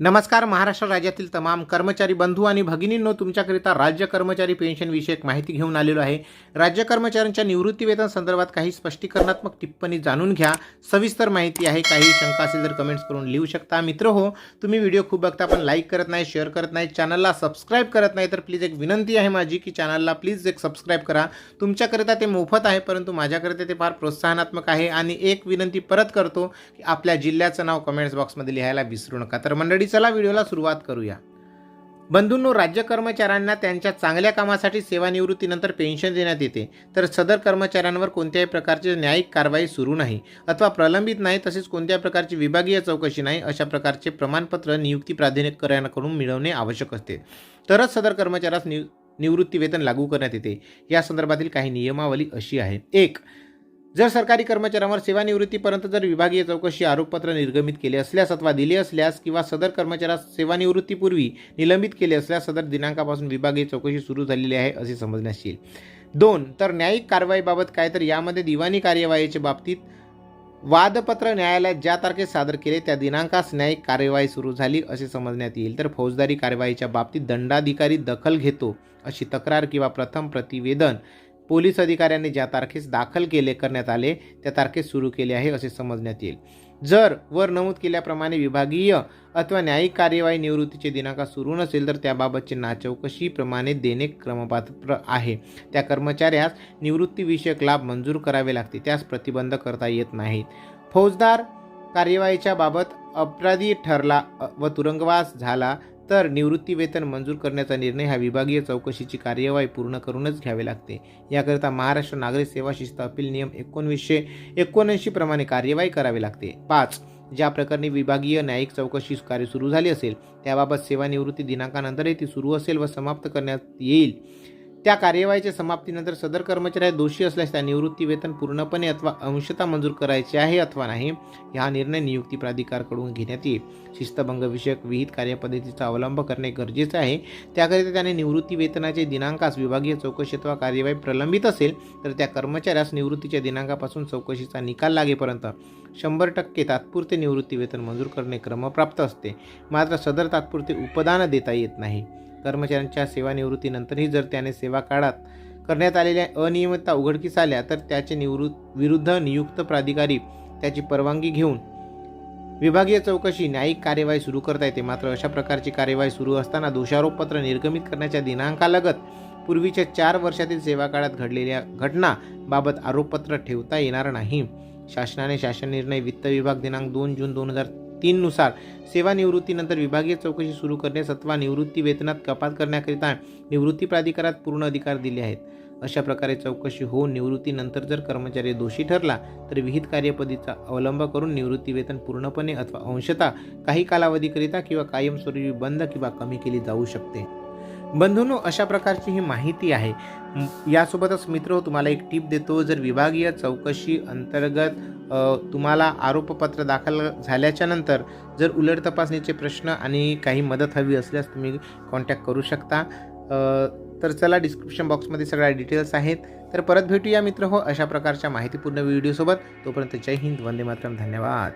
नमस्कार महाराष्ट्र राज्यातील तमाम कर्मचारी बंधू आणि भगिनींनो तुमच्याकरिता राज्य कर्मचारी पेन्शन विषयक माहिती घेऊन आलेलो आहे. राज्य कर्मचाऱ्यांच्या निवृत्तीवेतन संदर्भात काही स्पष्टीकरणात्मक टिप्पणी जाणून घ्या. सविस्तर माहिती आहे काही शंका असेल तर कमेंट्स करून लिहू शकता. मित्र हो तुम्ही व्हिडिओ खूप बघता पण लाईक करत नाही शेअर करत नाही चॅनलला सबस्क्राईब करत नाही तर प्लीज एक विनंती आहे माझी की चॅनलला प्लीज एक सबस्क्राईब करा. तुमच्याकरिता ते मोफत आहे परंतु माझ्याकरिता ते फार प्रोत्साहनात्मक आहे आणि एक विनंती परत करतो की आपल्या जिल्ह्याचं नाव कमेंट्स बॉक्समध्ये लिहायला विसरू नका. तर मंडळी चला व्हिडिओला सुरुवात करूया. बंधूंनो राज्य कर्मचाऱ्यांना त्यांच्या चांगल्या कामासाठी सेवानिवृत्तीनंतर पेन्शन देण्यात येते. तर सदर कर्मचाऱ्यांवर कोणत्याही प्रकारची न्यायिक कारवाई सुरू नाही अथवा प्रलंबित नाही तसेच कोणत्याही प्रकारची विभागीय चौकशी नाही अशा प्रकारचे प्रमाणपत्र नियुक्ती प्राधिकरणाकडून मिळवणे आवश्यक असते. तरच सदर कर्मचाऱ्यास निव निवृत्ती वेतन लागू करण्यात येते. या संदर्भातील काही नियमावली अशी आहे एक जर सरकारी कर्मचाऱ्यांवर सेवानिवृत्तीपर्यंत जर विभागीय चौकशी आरोपपत्र निर्गमित केले असल्यास अथवा दिले असल्यास किंवा सदर कर्मचाऱ्यास सेवानिवृत्तीपूर्वी निलंबित केले असल्यास सदर दिनांकापासून विभागीय चौकशी सुरू झालेली आहे असे समजण्यास येईल. दोन तर न्यायिक कारवाईबाबत काय तर यामध्ये दिवाणी कार्यवाहीच्या बाबतीत वादपत्र न्यायालयात ज्या तारखेत सादर केले त्या दिनांकास न्यायिक कार्यवाही सुरू झाली असे समजण्यात येईल. तर फौजदारी कार्यवाहीच्या बाबतीत दंडाधिकारी दखल घेतो अशी तक्रार किंवा प्रथम प्रतिवेदन पोलीस अधिकाऱ्यांनी ज्या तारखेस दाखल केले करण्यात आले त्या तारखेस सुरू केले आहे असे समजण्यात येईल. जर वर नमूद केल्याप्रमाणे विभागीय अथवा न्यायिक कार्यवाही निवृत्तीचे दिनांक सुरू नसेल तर त्याबाबतचे नाचौकशीप्रमाणे देणे क्रमपात्र आहे. त्या कर्मचाऱ्यास निवृत्तीविषयक लाभ मंजूर करावे लागते त्यास प्रतिबंध करता येत नाहीत फौजदार कार्यवाहीच्या बाबत अपराधी ठरला व तुरुंगवास झाला तर निवृत्तीवेतन मंजूर करण्याचा निर्णय हा विभागीय चौकशीची कार्यवाही पूर्ण करूनच घ्यावे लागते. याकरिता महाराष्ट्र नागरिक सेवा शिस्त अपील नियम एकोणवीसशे एकोणऐंशी प्रमाणे कार्यवाही करावी लागते. पाच ज्या प्रकरणी विभागीय न्यायिक चौकशी कार्य सुरू झाली असेल त्याबाबत सेवानिवृत्ती दिनांकानंतरही ती सुरू असेल व समाप्त करण्यात येईल. त्या कार्यवाहीच्या समाप्तीनंतर सदर कर्मचारी दोषी असल्यास त्या निवृत्ती वेतन पूर्णपणे अथवा अंशतः मंजूर करायचे आहे अथवा नाही हा निर्णय नियुक्ती प्राधिकारकडून घेण्यात येईल. शिस्तभंग विषयक विहित कार्यपद्धतीचा अवलंब करणे गरजेचे आहे. त्याकरिता त्याने निवृत्ती वेतनाचे दिनांकास विभागीय चौकशी अथवा कार्यवाही प्रलंबित असेल तर त्या कर्मचाऱ्यास निवृत्तीच्या दिनांकापासून चौकशीचा निकाल लागेपर्यंत शंभर टक्के तात्पुरते निवृत्ती वेतन मंजूर करणे क्रमप्राप्त असते. मात्र सदर तात्पुरते उपदान देता येत नाही. कर्मचाऱ्यांच्या सेवानिवृत्तीनंतरही जर त्याने सेवा काळात करण्यात आलेल्या अनियमितता उघडकीस आल्या तर त्याचे निवृत्त विरुद्ध नियुक्त प्राधिकारी त्याची परवानगी घेऊन विभागीय चौकशी न्यायिक कार्यवाही सुरू करता येते. मात्र अशा प्रकारची कार्यवाही सुरू असताना दोषारोपपत्र निर्गमित करण्याच्या दिनांकालगत पूर्वीच्या चार वर्षातील सेवा काळात घडलेल्या घटनाबाबत आरोपपत्र ठेवता येणार नाही. शासनाने शासन निर्णय वित्त विभाग दिनांक दोन जून दोन हजार तीननुसार सेवानिवृत्तीनंतर विभागीय चौकशी सुरू करण्यास अथवा निवृत्ती वेतनात कपात करण्याकरिता निवृत्ती प्राधिकारात पूर्ण अधिकार दिले आहेत. अशा प्रकारे चौकशी होऊन निवृत्तीनंतर जर कर्मचारी दोषी ठरला तर विहित कार्यपद्धतीचा अवलंब करून निवृत्ती वेतन पूर्णपणे अथवा अंशतः काही कालावधीकरिता किंवा कायमस्वरूपी बंद किंवा कमी केली जाऊ शकते. बंधूंनो अशा प्रकारची ही माहिती आहे. यासोबतच मित्र तुम्हाला एक टीप देतो. जर विभागीय चौकशी अंतर्गत तुम्हाला आरोपपत्र दाखल झाल्याच्यानंतर जर उलट तपासणीचे प्रश्न आणि काही मदत हवी असल्यास तुम्ही कॉन्टॅक्ट करू शकता. तर चला डिस्क्रिप्शन बॉक्समध्ये सगळ्या डिटेल्स आहेत. तर परत भेटूया मित्र हो अशा प्रकारच्या माहितीपूर्ण व्हिडिओसोबत तोपर्यंत जय हिंद वंदे मातरम. धन्यवाद.